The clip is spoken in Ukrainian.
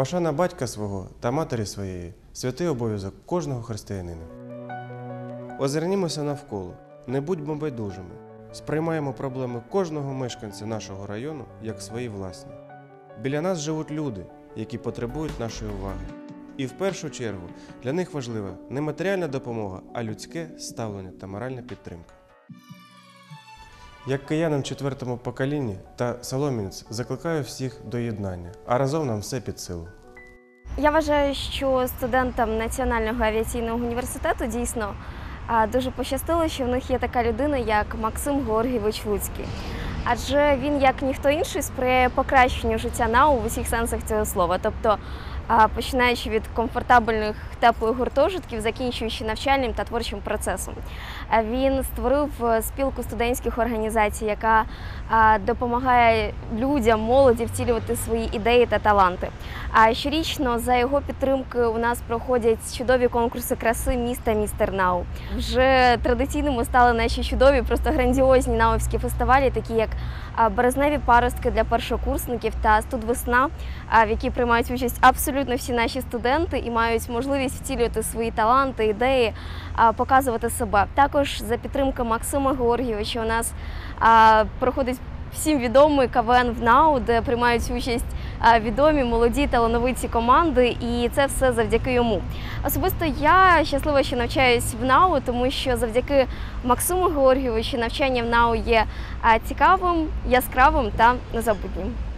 Пошана батька свого та матері своєї святий обов'язок кожного християнина. Озирнімося навколо, не будьмо байдужими. Сприймаємо проблеми кожного мешканця нашого району як свої власні. Біля нас живуть люди, які потребують нашої уваги. І в першу чергу для них важлива не матеріальна допомога, а людське ставлення та моральна підтримка. Як киянин четвертому поколінні та соломінець закликаю всіх до єднання, а разом нам все під силу. Я вважаю, що студентам Національного авіаційного університету дійсно дуже пощастило, що в них є така людина, як Максим Георгійович Луцький. Адже він, як ніхто інший, сприяє покращенню життя НАУ в усіх сенсах цього слова. Тобто, починаючи від комфортабельних теплих гуртожитків, закінчуючи навчальним та творчим процесом. Він створив е, спілку студентських організацій, яка допомагає людям, молоді втілювати свої ідеї та таланти. А щорічно за його підтримки у нас проходять чудові конкурси краси міста Містер Нау. Вже традиційними стали наші чудові, просто грандіозні наувські фестивалі, такі як березневі паростки для першокурсників та студвесна, в якій приймають участь абсолютно всі наші студенти і мають можливість втілювати свої таланти, ідеї, показувати себе. Також за підтримки Максима Георгійовича у нас проходить всім відомий КВН в НАУ, де приймають участь відомі молоді талановиті команди, і це все завдяки йому. Особисто я щаслива, що навчаюсь в НАУ, тому що завдяки Максиму Георгійовичу навчання в НАУ є цікавим, яскравим та незабутнім.